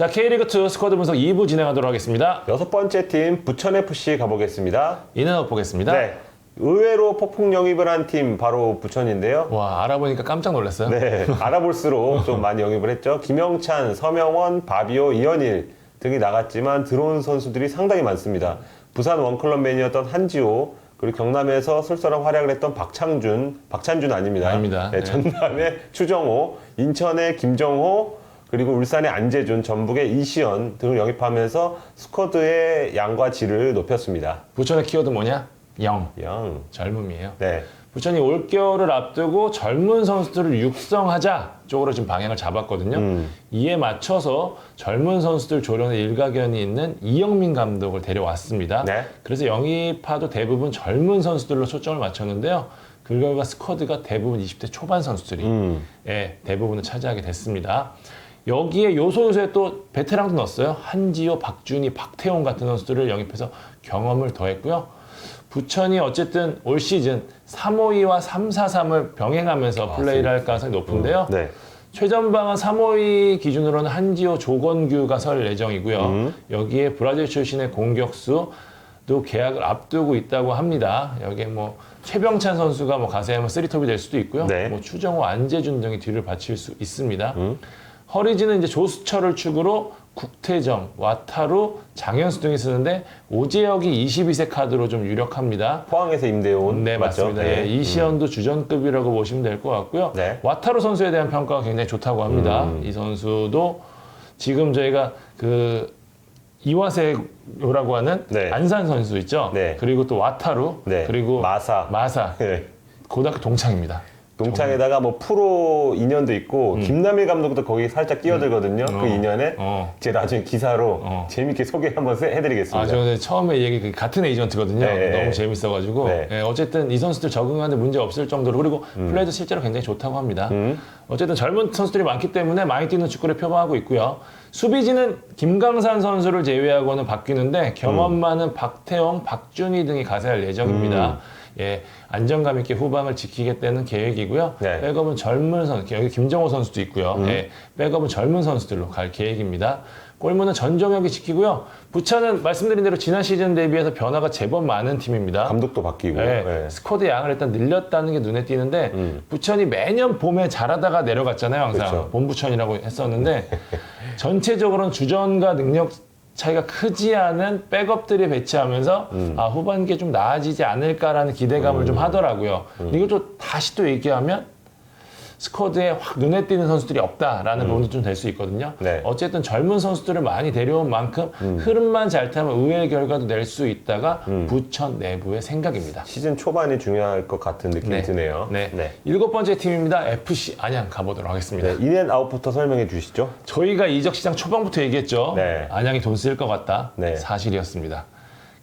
자, K리그2 스쿼드 분석 2부 진행하도록 하겠습니다. 여섯 번째 팀 부천FC 가보겠습니다. 인앤아웃 보겠습니다. 네. 의외로 폭풍 영입을 한 팀 바로 부천인데요. 와, 알아보니까 깜짝 놀랐어요. 네, 알아볼수록 좀 많이 영입을 했죠. 김영찬, 서명원, 바비오, 이현일 등이 나갔지만 들어온 선수들이 상당히 많습니다. 부산 원클럽맨이었던 한지호, 그리고 경남에서 솔솔한 활약을 했던 박창준, 박찬준 아닙니다. 아닙니다. 네, 네. 전남의 추정호, 인천의 김정호, 그리고 울산의 안재준, 전북의 이시연 등을 영입하면서 스쿼드의 양과 질을 높였습니다. 부천의 키워드 뭐냐? 영. 양. 젊음이에요. 네. 부천이 올겨울을 앞두고 젊은 선수들을 육성하자 쪽으로 지금 방향을 잡았거든요. 음. 이에 맞춰서 젊은 선수들 조련에 일가견이 있는 이영민 감독을 데려왔습니다. 네. 그래서 영입파도 대부분 젊은 선수들로 초점을 맞췄는데요. 그 결과 스쿼드가 대부분 20대 초반 선수들이 음. 예, 대부분을 차지하게 됐습니다. 여기에 요소 요소에 또 베테랑도 넣었어요. 한지호, 박준희, 박태용 같은 선수들을 영입해서 경험을 더했고요. 부천이 어쨌든 올 시즌 352와 343을 병행하면서 플레이를 할 가능성이 높은데요. 네. 최전방은 352 기준으로는 한지호, 조건규가 설 예정이고요. 음. 여기에 브라질 출신의 공격수도 계약을 앞두고 있다고 합니다. 여기에 뭐 최병찬 선수가 뭐 가세하면 쓰리톱이 될 수도 있고요. 네. 뭐 추정호, 안재준 등이 뒤를 받칠 수 있습니다. 음. 허리지는 이제 조수철을 축으로 국태정, 와타루, 장현수 등이 쓰는데 오재혁이 22세 카드로 좀 유력합니다. 포항에서 임대온 네, 맞죠? 맞습니다. 예, 이시연도 주전급이라고 보시면 될 것 같고요. 네. 와타루 선수에 대한 평가가 굉장히 좋다고 합니다. 음. 이 선수도 지금 저희가 그 이와세요라고 하는 네. 안산 선수 있죠. 네. 그리고 또 와타루, 네. 그리고 마사. 마사 네. 고등학교 동창입니다. 동창에다가 뭐 프로 인연도 있고 김남일 감독도 거기 살짝 끼어들거든요. 음. 그 어. 인연에 어. 제가 나중에 기사로 어. 재밌게 소개 한번 세- 해드리겠습니다. 아, 저는 처음에 얘기 그 같은 에이전트거든요. 네. 너무 재밌어가지고 네. 예, 어쨌든 이 선수들 적응하는데 문제 없을 정도로 그리고 플레이도 실제로 굉장히 좋다고 합니다. 음. 어쨌든 젊은 선수들이 많기 때문에 많이 뛰는 축구를 표방하고 있고요. 수비진은 김강산 선수를 제외하고는 바뀌는데 경험 음. 많은 박태영, 박준희 등이 가세할 예정입니다. 예, 안정감 있게 후방을 지키겠다는 계획이고요. 네. 음. 백업은 젊은 선수, 여기 김정호 선수도 있고요. 예, 백업은 젊은 선수들로 갈 계획입니다. 골문은 전종혁이 지키고요. 부천은 말씀드린 대로 지난 시즌 대비해서 변화가 제법 많은 팀입니다. 감독도 바뀌고. 네, 네. 스쿼드 양을 일단 늘렸다는 게 눈에 띄는데 음. 부천이 매년 봄에 잘하다가 내려갔잖아요 항상 그렇죠. 봄부천이라고 했었는데 전체적으로는 주전과 능력 차이가 크지 않은 백업들이 배치하면서 음. 아 후반기에 좀 나아지지 않을까라는 기대감을 좀 하더라고요. 이걸 또 다시 또 얘기하면 스쿼드에 확 눈에 띄는 선수들이 없다라는 부분도 좀 될 수 있거든요. 음. 네. 어쨌든 젊은 선수들을 많이 데려온 만큼 흐름만 잘 타면 의외의 결과도 낼 수 있다가 부천 내부의 생각입니다. 시즌 초반이 중요할 것 같은 느낌이 네. 드네요. 네. 네. 일곱 번째 팀입니다. FC 안양 가보도록 하겠습니다. 네, 인앤아웃부터 설명해 주시죠. 저희가 이적 시장 초반부터 얘기했죠. 네. 안양이 돈 쓸 것 같다. 네. 사실이었습니다.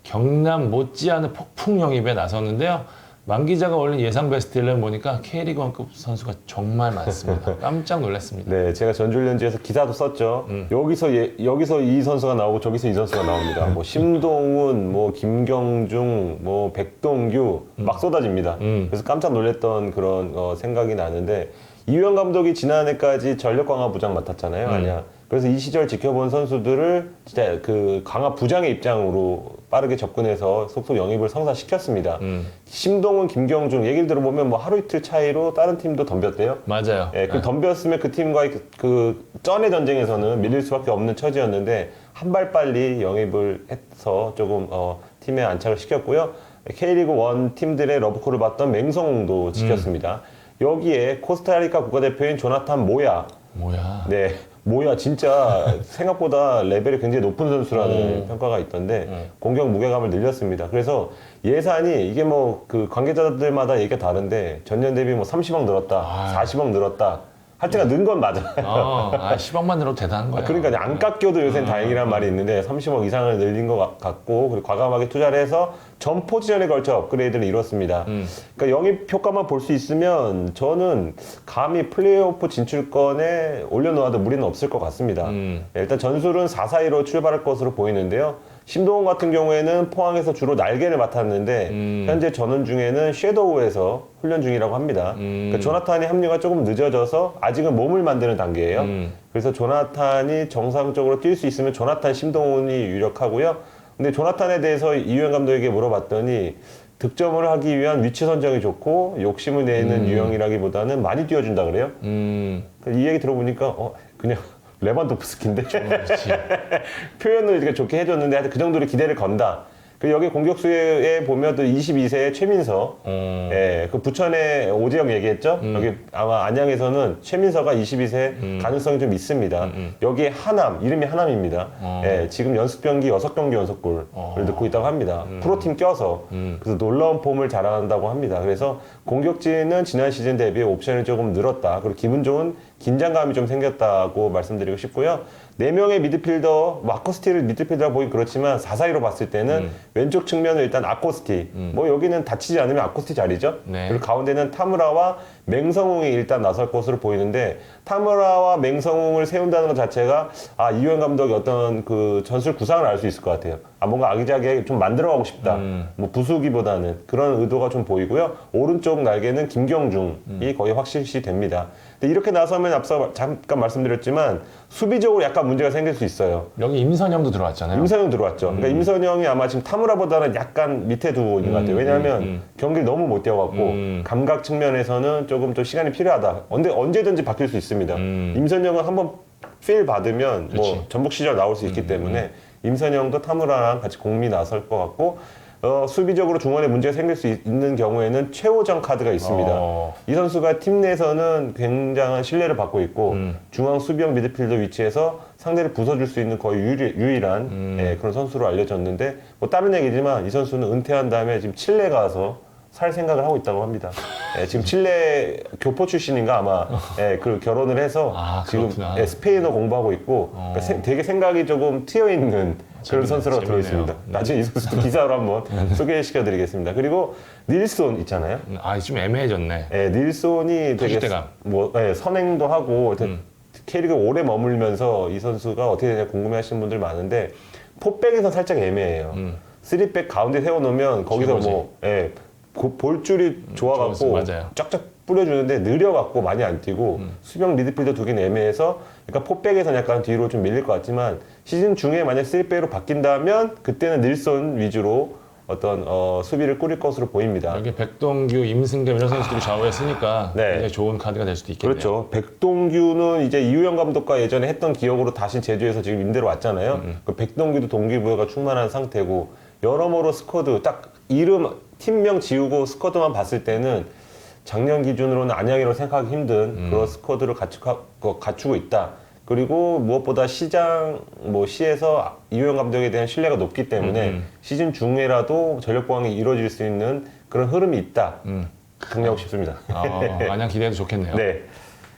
경남 못지않은 폭풍 영입에 나섰는데요. 만 기자가 올린 예상 베스트를 보니까 K리그 원급 선수가 정말 많습니다. 깜짝 놀랐습니다. 네, 제가 전주련지에서 기사도 썼죠. 음. 여기서 예, 여기서 이 선수가 나오고 저기서 이 선수가 나옵니다. 뭐 심동훈, 뭐 김경중, 뭐 백동규 막 쏟아집니다. 음. 그래서 깜짝 놀랐던 그런 어, 생각이 나는데 이유영 감독이 지난해까지 전력 강화 부장 맡았잖아요. 음. 아니야. 그래서 이 시절 지켜본 선수들을 진짜 그 강화 부장의 입장으로 빠르게 접근해서 속속 영입을 성사시켰습니다. 음. 심동훈, 김경중 얘기를 들어보면 뭐 하루 이틀 차이로 다른 팀도 덤볐대요. 맞아요. 예, 그 네. 덤볐으면 그 팀과의 그, 그 쩐의 전쟁에서는 밀릴 수밖에 없는 처지였는데 한 발 빨리 영입을 해서 조금 어, 팀에 안착을 시켰고요. K리그 원 팀들의 러브콜을 받던 맹성도 지켰습니다. 여기에 코스타리카 국가대표인 조나탄 모야, 뭐야. 네, 모야 진짜 생각보다 레벨이 굉장히 높은 선수라는 음. 평가가 있던데 음. 공격 무게감을 늘렸습니다. 그래서 예산이 이게 뭐 그 관계자들마다 얘기가 다른데 전년 대비 뭐 30억 늘었다, 아. 40억 늘었다. 하여튼 는건 맞아. 어, 아, 10억만 늘어도 대단한 거예요. 그러니까 안 깎여도 요새는 다행이란 말이 있는데 30억 이상을 늘린 것 같- 같고 그리고 과감하게 투자를 해서 전 포지션에 걸쳐 업그레이드를 이뤘습니다. 음. 그러니까 영입 효과만 볼 수 있으면 저는 감히 플레이오프 진출권에 올려놓아도 무리는 없을 것 같습니다. 음. 네, 일단 전술은 4-4-2로 출발할 것으로 보이는데요. 심동원 같은 경우에는 포항에서 주로 날개를 맡았는데 음. 현재 전원 중에는 섀도우에서 훈련 중이라고 합니다. 음. 그러니까 조나탄이 합류가 조금 늦어져서 아직은 몸을 만드는 단계예요. 음. 그래서 조나탄이 정상적으로 뛸 수 있으면 조나탄 심동원이 유력하고요. 근데 조나탄에 대해서 이유현 감독에게 물어봤더니 득점을 하기 위한 위치 선정이 좋고 욕심을 내는 유형이라기보다는 많이 뛰어준다 그래요. 음, 이 얘기 들어보니까 어 그냥 레반도프스키인데 그렇지. 표현을 이렇게 좋게 해줬는데 하여튼 그 정도로 기대를 건다. 그 여기 공격수에 보면 또 22세의 최민서, 어, 예, 그 부천의 오재영 얘기했죠. 여기 아마 안양에서는 최민서가 22세 가능성이 좀 있습니다. 여기에 하남 이름이 하남입니다. 어. 예, 지금 연습 경기 6 경기 연속골을 어. 넣고 있다고 합니다. 프로팀 껴서 그래서 놀라운 폼을 자랑한다고 합니다. 그래서 공격진은 지난 시즌 대비 옵션이 조금 늘었다. 그리고 기분 좋은 긴장감이 좀 생겼다고 말씀드리고 싶고요. 네 명의 미드필더, 뭐 아코스티를 미드필더라 보기 그렇지만 4사이로 봤을 때는 왼쪽 측면은 일단 아코스티, 뭐 여기는 다치지 않으면 아코스티 자리죠. 네. 그리고 가운데는 타무라와 맹성웅이 일단 나설 것으로 보이는데 타무라와 맹성웅을 세운다는 것 자체가 아 이유현 감독이 어떤 그 전술 구상을 알 수 있을 것 같아요. 아 뭔가 아기자기하게 좀 만들어가고 싶다. 뭐 부수기보다는 그런 의도가 좀 보이고요. 오른쪽 날개는 김경중이 거의 확실시 됩니다. 근데 이렇게 나서면 앞서 잠깐 말씀드렸지만 수비적으로 약간 문제가 생길 수 있어요. 여기 임선영도 들어왔잖아요. 임선영 들어왔죠. 그러니까 임선영이 아마 지금 타무라보다는 약간 밑에 두고 있는 것 같아요. 왜냐하면 경기를 너무 못 뛰어갖고 음. 감각 측면에서는 조금 또 시간이 필요하다. 언제 언제든지 바뀔 수 있습니다. 임선영은 한번 필 받으면 뭐. 전북 시절 나올 수 있기 때문에 임선영도 타무라랑 같이 공미 나설 것 같고 어, 수비적으로 중원에 문제가 생길 수 있- 있는 경우에는 최호정 카드가 있습니다. 어. 이 선수가 팀 내에서는 굉장한 신뢰를 받고 있고 중앙 수비형 미드필더 위치에서 상대를 부숴줄 수 있는 거의 유일, 한 예, 그런 선수로 알려졌는데 뭐 다른 얘기지만 이 선수는 은퇴한 다음에 지금 칠레 가서 살 생각을 하고 있다고 합니다. 예, 지금 칠레 교포 출신인가 아마 예, 그 결혼을 해서 아, 지금. 예, 스페인어 공부하고 있고 그러니까 세- 되게 생각이 조금 트여 있는 그런 선수라고 들어. 있습니다. 나중에 이 선수도 기사로 한번 소개시켜드리겠습니다. 그리고 닐손 있잖아요. 음, 아, 좀 애매해졌네. 예, 닐손이 되게. 뭐 예, 선행도 하고 하여튼 K리그 오래 머물면서 이 선수가 어떻게 되냐 궁금해하시는 분들 많은데 포백에서 살짝 애매해요. 쓰리백 가운데 세워놓으면 거기서. 뭐 예, 고- 볼줄이 좋아갖고 좋았어, 맞아요. 쫙쫙 뿌려주는데 느려갖고 많이 안 뛰고 수비형 미드필더 두기는 애매해서 그러니까 포백에서 약간 뒤로 좀 밀릴 것 같지만 시즌 중에 만약 쓰리백으로 바뀐다면 그때는 닐손 위주로 어떤 어, 수비를 꾸릴 것으로 보입니다. 여기 백동규, 임승겸 이런 선수들이 좌우에 쓰니까 네. 굉장히 좋은 카드가 될 수도 있겠네요. 그렇죠. 백동규는 이제 이우영 감독과 예전에 했던 기억으로 다시 제주에서 지금 임대로 왔잖아요. 그 백동규도 동기부여가 충만한 상태고 여러모로 스쿼드 딱 이름 팀명 지우고 스쿼드만 봤을 때는 작년 기준으로는 안양이라고 생각하기 힘든 그런 스쿼드를 갖추고, 거- 갖추고 있다. 그리고 무엇보다 시장 뭐 시에서 이우영 감독에 대한 신뢰가 높기 때문에 시즌 중에라도 전력 보강이 이루어질 수 있는 그런 흐름이 있다. 강조하고 싶습니다. 어, 마냥 기대해도 좋겠네요. 네.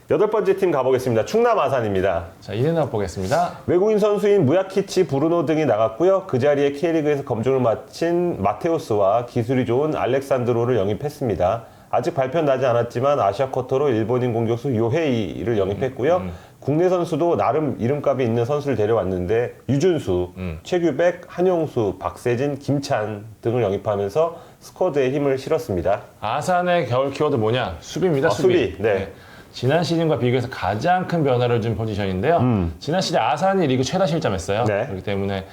여덟 번째 팀 가보겠습니다. 충남 아산입니다. 자, 이대나 보겠습니다. 외국인 선수인 무야키치, 브루노 등이 나갔고요. 그 자리에 K리그에서 검증을 마친 마테우스와 기술이 좋은 알렉산드로를 영입했습니다. 아직 발표 나지 않았지만 아시아 쿼터로 일본인 공격수 요헤이를 영입했고요. 국내 선수도 나름 이름값이 있는 선수를 데려왔는데 유준수, 최규백, 한용수, 박세진, 김찬 등을 영입하면서 스쿼드에 힘을 실었습니다. 아산의 겨울 키워드 뭐냐? 수비입니다. 아, 수비. 수비, 네. 지난 시즌과 비교해서 가장 큰 변화를 준 포지션인데요. 지난 시즌 아산이 리그 최다 실점했어요. 음. 네. 그렇기 때문에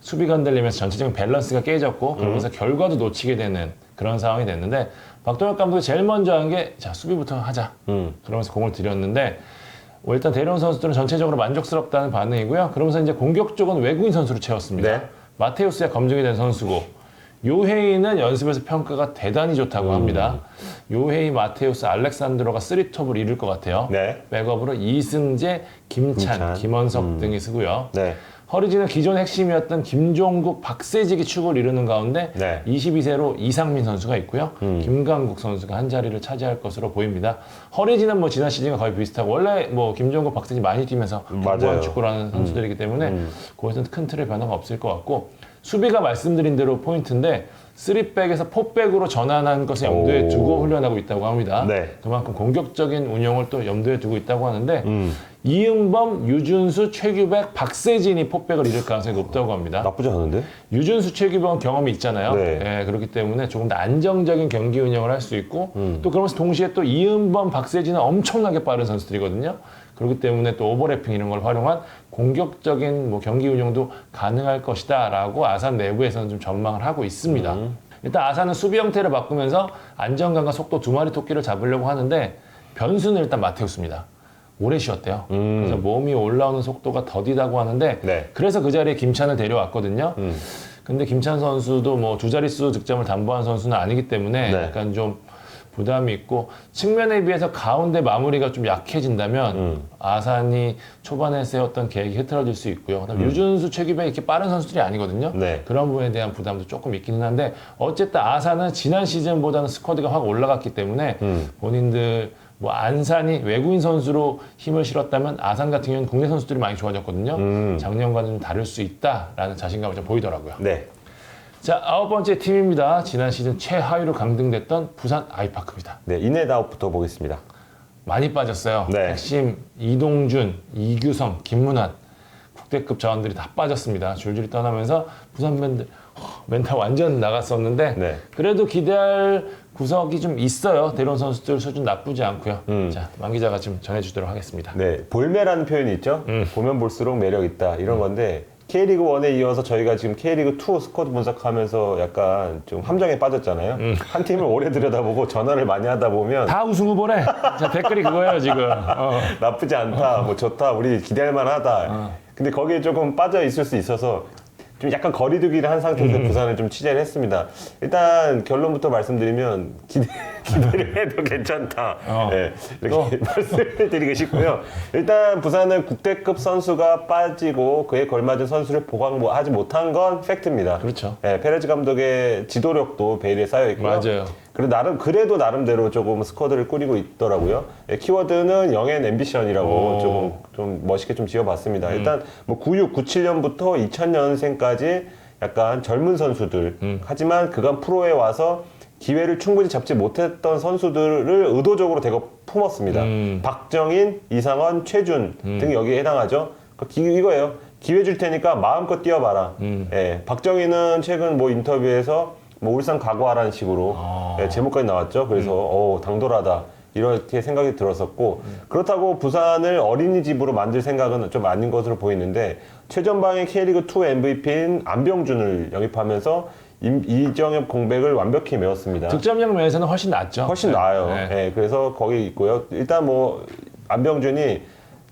수비가 흔들리면서 전체적인 밸런스가 깨졌고 그러면서 결과도 놓치게 되는 그런 상황이 됐는데 박동혁 감독이 제일 먼저 한 게 자 수비부터 하자. 음. 그러면서 공을 들였는데 뭐 일단 데려온 선수들은 전체적으로 만족스럽다는 반응이고요. 그러면서 이제 공격 쪽은 외국인 선수로 채웠습니다. 네. 마테우스야 검증이 된 선수고 요헤이는 연습에서 평가가 대단히 좋다고 음. 합니다. 요헤이, 마테우스, 알렉산드로가 쓰리톱을 이룰 것 같아요. 네. 백업으로 이승재, 김찬, 김찬. 김원석 등이 쓰고요. 네. 허리지는 기존 핵심이었던 김종국, 박세직이 축을 이루는 가운데 네. 22세로 이상민 선수가 있고요. 김강국 선수가 한 자리를 차지할 것으로 보입니다. 허리지는 뭐 지난 시즌과 거의 비슷하고 원래 뭐 김종국, 박세직 많이 뛰면서. 공부한 축구를 하는 선수들이기 때문에 거기서는 큰 틀의 변화가 없을 것 같고 수비가 말씀드린 대로 포인트인데 3백에서 4백으로 전환한 것을 염두에 오. 두고 훈련하고 있다고 합니다. 네. 그만큼 공격적인 운영을 또 염두에 두고 있다고 하는데 이은범, 유준수, 최규백, 박세진이 포백을 이룰 가능성이 높다고 합니다. 나쁘지 않은데? 유준수, 최규백은 경험이 있잖아요. 네. 예, 그렇기 때문에 조금 더 안정적인 경기 운영을 할 수 있고 음. 또 그러면서 동시에 또 이은범, 박세진은 엄청나게 빠른 선수들이거든요. 그렇기 때문에 또 오버래핑 이런 걸 활용한 공격적인 뭐 경기 운영도 가능할 것이다라고 아산 내부에서는 좀 전망을 하고 있습니다. 음. 일단 아산은 수비 형태를 바꾸면서 안정감과 속도 두 마리 토끼를 잡으려고 하는데 변수는 일단 마테우스입니다. 오래 쉬었대요. 그래서 몸이 올라오는 속도가 더디다고 하는데 음. 네. 그래서 그 자리에 김찬을 데려왔거든요. 음. 근데 김찬 선수도 뭐 두 자릿수 득점을 담보한 선수는 아니기 때문에 네. 약간 좀 부담이 있고 측면에 비해서 가운데 마무리가 좀 약해진다면 음. 아산이 초반에 세웠던 계획이 흐트러질 수 있고요. 그다음에 유준수, 최기백 이렇게 빠른 선수들이 아니거든요. 음. 네. 그런 부분에 대한 부담도 조금 있기는 한데 어쨌든 아산은 지난 시즌보다는 스쿼드가 확 올라갔기 때문에 음. 본인들 뭐 안산이 외국인 선수로 힘을 실었다면 아산 같은 경우는 국내 선수들이 많이 좋아졌거든요. 음. 작년과는 좀 다를 수 있다라는 자신감을 좀 보이더라고요. 네. 자 아홉 번째 팀입니다. 지난 시즌 최하위로 강등됐던 부산 아이파크입니다. 네, 인앤아웃부터 보겠습니다. 많이 빠졌어요. 네. 핵심 이동준, 이규성, 김문환 국대급 자원들이 다 빠졌습니다. 줄줄이 떠나면서 부산 허, 멘탈 완전 나갔었는데 네. 그래도 기대할 구석이 좀 있어요. 대론 선수들 수준 나쁘지 않고요. 음. 자, 망 기자가 좀 전해주도록 하겠습니다. 네, 볼매라는 표현이 있죠. 음. 보면 볼수록 매력 있다 이런 건데 K리그 1에 이어서 저희가 지금 K리그 2 스쿼드 분석하면서 약간 좀 함정에 빠졌잖아요. 음. 한 팀을 오래 들여다보고 전화를 많이 하다 보면 다 우승 후보래. 자, 댓글이 그거예요 지금. 어. 나쁘지 않다, 뭐 좋다, 우리 기대할 만하다. 어. 근데 거기에 조금 빠져 있을 수 있어서 좀 약간 거리두기를 한 상태에서 음. 부산을 좀 취재를 했습니다. 일단 결론부터 말씀드리면 기대, 기대를 해도 괜찮다. 어. 네, 이렇게 말씀을 드리고 싶고요. 일단 부산은 국대급 선수가 빠지고 그에 걸맞은 선수를 보강하지 못한 건 팩트입니다. 그렇죠. 네, 페레즈 감독의 지도력도 베일에 쌓여 있고요. 맞아요. 그래 나름 그래도 나름대로 조금 스쿼드를 꾸리고 있더라고요. 예, 키워드는 영앤 앰비션이라고 오. 조금 좀 멋있게 좀 지어봤습니다. 일단 뭐 96, 97년부터 2000년생까지 약간 젊은 선수들 하지만 그간 프로에 와서 기회를 충분히 잡지 못했던 선수들을 의도적으로 대거 품었습니다. 음. 박정인, 이상원, 최준 등 여기에 해당하죠. 그 기- 이거예요. 기회 줄 테니까 마음껏 뛰어봐라. 음. 예, 박정희는 최근 뭐 인터뷰에서 뭐 울산 각오하라는 식으로 아. 예, 제목까지 나왔죠. 그래서 어 당돌하다 이렇게 생각이 들었었고 그렇다고 부산을 어린이집으로 만들 생각은 좀 아닌 것으로 보이는데 최전방의 K리그 2 MVP인 안병준을 영입하면서 임- 이정엽 공백을 완벽히 메웠습니다. 득점력 면에서는 훨씬 낫죠. 훨씬 네. 나아요. 네. 예, 그래서 거기 있고요. 일단 뭐 안병준이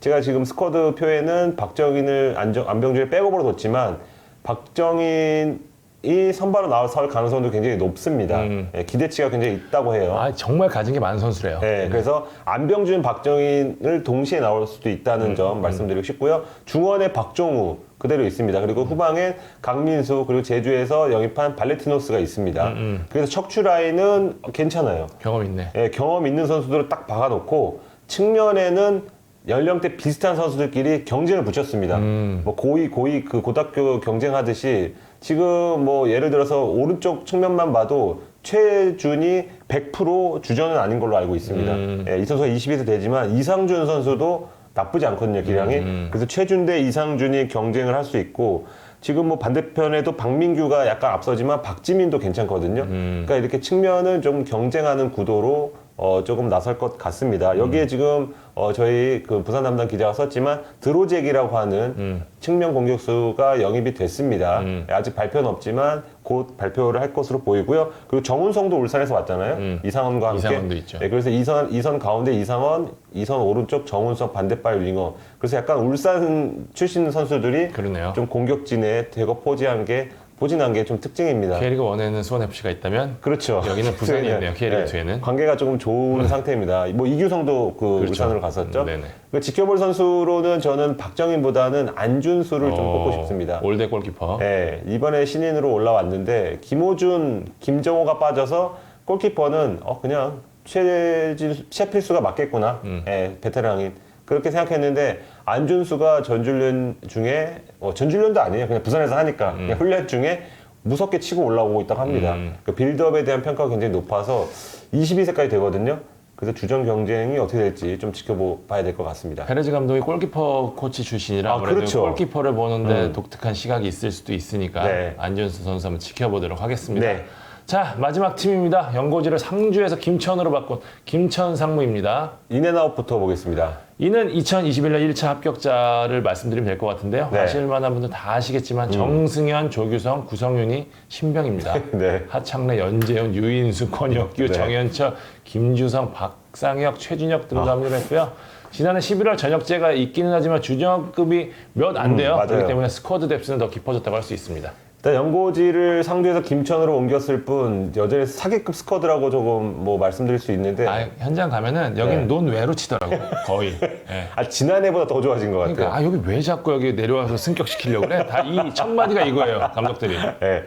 제가 지금 스쿼드 표에는 박정인을 안정, 안병준을 백업으로 뒀지만 박정인 이 선발로 나설 가능성도 굉장히 높습니다. 음. 예, 기대치가 굉장히 있다고 해요. 아 정말 가진 게 많은 선수래요. 네, 그래서 안병준, 박정인을 동시에 나올 수도 있다는 음, 점 말씀드리고 싶고요. 중원에 박종우 그대로 있습니다. 그리고 후방에 강민수 그리고 제주에서 영입한 발레티노스가 있습니다. 음, 그래서 척추 라인은 괜찮아요. 경험 있네. 예, 경험 있는 선수들을 딱 박아놓고 측면에는 연령대 비슷한 선수들끼리 경쟁을 붙였습니다. 음. 뭐 고2, 고2 그 고등학교 경쟁하듯이 지금 뭐 예를 들어서 오른쪽 측면만 봐도 최준이 100% 주전은 아닌 걸로 알고 있습니다. 음. 예, 이 선수가 20세 되지만 이상준 선수도 나쁘지 않거든요, 기량이. 음. 그래서 최준 대 이상준이 경쟁을 할 수 있고 지금 뭐 반대편에도 박민규가 약간 앞서지만 박지민도 괜찮거든요. 음. 그러니까 이렇게 측면은 좀 경쟁하는 구도로 어, 조금 나설 것 같습니다. 음. 여기에 지금 어, 저희 그 부산 담당 기자가 썼지만 드로잭이라고 하는 음. 측면 공격수가 영입이 됐습니다. 음. 아직 발표는 없지만 곧 발표를 할 것으로 보이고요. 그리고 정훈성도 울산에서 왔잖아요. 음. 이상원과 함께. 이상원도 있죠. 네, 그래서 이선 이선 가운데 이상원, 이선 오른쪽 정훈성 반대발 윙어. 그래서 약간 울산 출신 선수들이 그러네요. 좀 공격진에 대거 포지한 게 포진한 게 좀 특징입니다. K리그 1에는 수원 FC가 있다면 그렇죠. 여기는 부산이 네, 있네요, K리그 2에는. 관계가 조금 좋은 상태입니다. 뭐 이규성도 그 그렇죠. 울산으로 갔었죠. 네네. 그 지켜볼 선수로는 저는 박정인보다는 안준수를 좀 어, 꼽고 싶습니다. 올대 골키퍼. 네, 이번에 신인으로 올라왔는데 김호준, 김정호가 빠져서 골키퍼는 어 그냥 최진 최필수가 맞겠구나. 음. 예, 베테랑인 그렇게 생각했는데 안준수가 전준련 중에 어, 전준련도 아니에요. 그냥 부산에서 하니까 그냥 훈련 중에 무섭게 치고 올라오고 있다고 합니다. 음. 그 빌드업에 대한 평가가 굉장히 높아서 22세까지 되거든요. 그래서 주전 경쟁이 어떻게 될지 좀 지켜봐야 될 것 같습니다. 페레즈 감독이 골키퍼 코치 출신이라 아, 아무래도 그렇죠. 골키퍼를 보는데 독특한 시각이 있을 수도 있으니까 네. 안준수 선수 한번 지켜보도록 하겠습니다. 네. 자 마지막 팀입니다. 연고지를 상주에서 김천으로 바꾼 김천 상무입니다. 인앤아웃부터 보겠습니다. 이는 2021년 1차 합격자를 말씀드리면 될 것 같은데요. 네. 아실 만한 분들 다 아시겠지만 정승현, 조규성, 구성윤이 신병입니다. 네. 하창래, 연재훈, 유인수, 권혁규, 네. 정현철, 김주성, 박상혁, 최준혁 등도 아. 합류를 했고요. 지난해 11월 전역제가 있기는 하지만 주전급이 몇 안 돼요. 음, 맞아요. 그렇기 때문에 스쿼드 뎁스는 더 깊어졌다고 할 수 있습니다. 일단 연고지를 상주에서 김천으로 옮겼을 뿐 여전히 사기급 스쿼드라고 조금 뭐 말씀드릴 수 있는데 아, 현장 가면은 여기는 네. 논외로 치더라고 거의. 예. 아, 지난해보다 더 좋아진 것 같아요. 그러니까 아 여기 왜 자꾸 여기 내려와서 승격시키려고 그래? 다 이 첫 마디가 이거예요 감독들이. 예.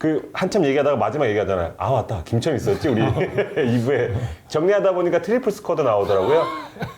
그 한참 얘기하다가 마지막 얘기하잖아요. 아 맞다 김천 있었지 우리 2부에 정리하다 보니까 트리플 스쿼드 나오더라고요.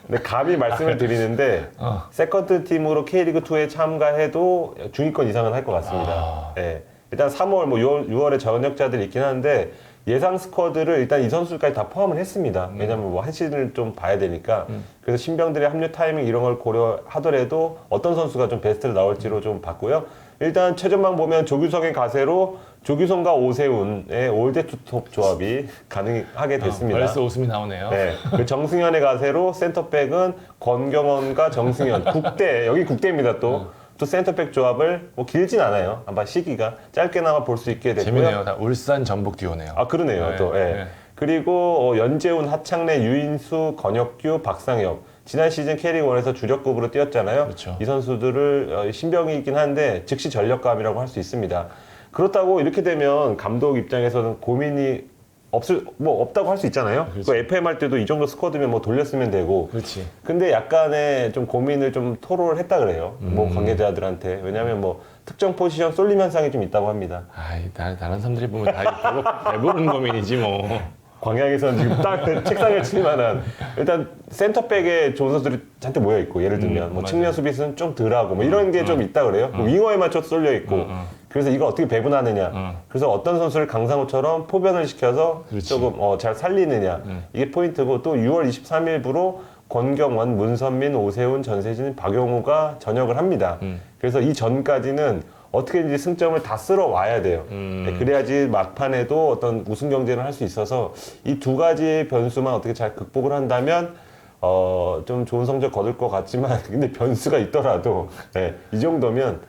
근데 감히 말씀을 드리는데 어. 세컨드 팀으로 K리그 2에 참가해도 중위권 이상은 할 것 같습니다. 아. 예. 일단 3월 뭐 6월, 6월에 전역자들이 있긴 한데 예상 스쿼드를 일단 이 선수까지 다 포함을 했습니다. 음. 왜냐면 뭐 한 시즌을 좀 봐야 되니까. 그래서 신병들의 합류 타이밍 이런 걸 고려하더라도 어떤 선수가 좀 베스트를 나올지로 좀 봤고요. 일단 최전방 보면 조규성의 가세로 조규성과 오세훈의 올드 투톱 조합이 가능하게 됐습니다. 벌써 웃음이 나오네요. 네. 그 정승현의 가세로 센터백은 권경원과 정승현 국대 여기 국대입니다 또. 또 센터백 조합을 뭐 길진 않아요. 아마 시기가 짧게나마 볼 수 있게 됐고요. 재미네요. 다 울산 전북 듀오네요. 아 그러네요. 네, 또 예. 네. 그리고 어, 연재훈, 하창래, 유인수, 권혁규, 박상혁 지난 시즌 K리그1에서 주력급으로 뛰었잖아요. 그렇죠. 이 선수들을 어, 신병이긴 한데 즉시 전력감이라고 할 수 있습니다. 그렇다고 이렇게 되면 감독 입장에서는 고민이 없을 뭐 없다고 할 수 있잖아요. 그 FM 할 때도 이 정도 스쿼드면 뭐 돌렸으면 되고 그렇지. 근데 약간의 좀 고민을 좀 토로를 했다 그래요. 뭐 음. 관계자들한테. 왜냐하면 뭐 특정 포지션 쏠림 현상이 좀 있다고 합니다. 아이, 다, 다른 사람들이 보면 다 배부, 배부른 고민이지 뭐. 광양에서는 지금 딱 책상에 칠 만한 일단 센터백에 좋은 선수들이 잔뜩 모여 있고 예를 들면 음, 뭐 맞아요. 측면 수비수는 좀 덜하고 뭐 이런 게좀 있다 그래요. 그 윙어에 맞춰 쏠려 있고 음, 그래서 이거 어떻게 배분하느냐. 음. 그래서 어떤 선수를 강상우처럼 포변을 시켜서 그렇지. 음. 조금 어, 잘 살리느냐 이게 포인트고 또 6월 23일부로 권경원, 문선민, 오세훈, 전세진, 박용우가 전역을 합니다. 음. 그래서 이 전까지는 어떻게든지 승점을 다 쓸어 와야 돼요. 음. 네, 그래야지 막판에도 어떤 우승 경쟁을 할 수 있어서 이 두 가지 변수만 어떻게 잘 극복을 한다면 어, 좀 좋은 성적 거둘 것 같지만 근데 변수가 있더라도 네, 이 정도면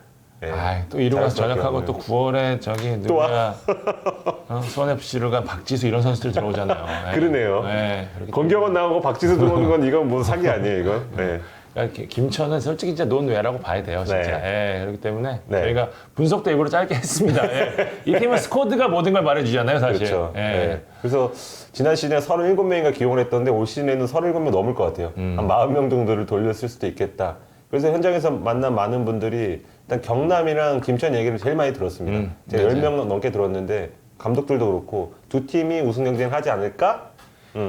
네, 아이, 또 이루가 잘할 수밖에 전역하고. 또 9월에 저기. 누구야 어, 수원FC를 간 박지수 이런 선수들 들어오잖아요. 예. 그러네요. 예, 그렇기 권경원 나오고 박지수 들어오는 건 이건 뭐 사기 아니에요 이건. 네. 그러니까 기- 김천은 솔직히 진짜 논외라고 봐야 돼요, 진짜. 네. 예, 그렇기 때문에 네. 저희가 분석도 일부러 짧게 했습니다. 예. 이 팀은 스쿼드가 모든 걸 말해주잖아요, 사실. 그렇죠. 예. 네. 그래서 지난 시즌에 37명인가 기용을 했던데 올 시즌에는 37명 넘을 것 같아요. 음. 한 40명 정도를 돌렸을 수도 있겠다. 그래서 현장에서 만난 많은 분들이 일단 경남이랑 김천 얘기를 제일 많이 들었습니다. 음, 제가 맞아요. 10명 넘게 들었는데 감독들도 그렇고 두 팀이 우승 경쟁을 하지 않을까?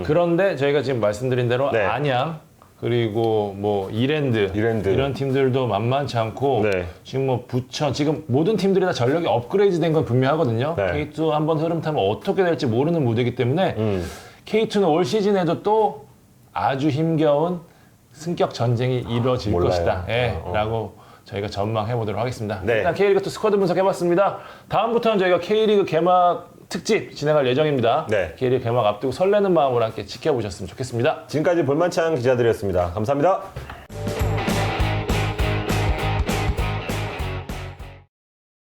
그런데 저희가 지금 말씀드린 대로 네. 안양 그리고 뭐 이랜드, 이랜드. 이런 팀들도 만만치 않고 네. 지금 뭐 부천 지금 모든 팀들이 다 전력이 업그레이드된 건 분명하거든요. 네. K2 한번 흐름 타면 어떻게 될지 모르는 무대이기 때문에 음. K2는 올 시즌에도 또 아주 힘겨운 승격 전쟁이 이루어질 몰라요. 것이다. 예, 어, 어. 라고 저희가 전망해 보도록 하겠습니다. 네. 일단 K리그 또 스쿼드 분석해봤습니다. 다음부터는 저희가 K리그 개막 특집 진행할 예정입니다. 네. K리그 개막 앞두고 설레는 마음으로 함께 지켜보셨으면 좋겠습니다. 지금까지 볼만찬 기자들이었습니다. 감사합니다.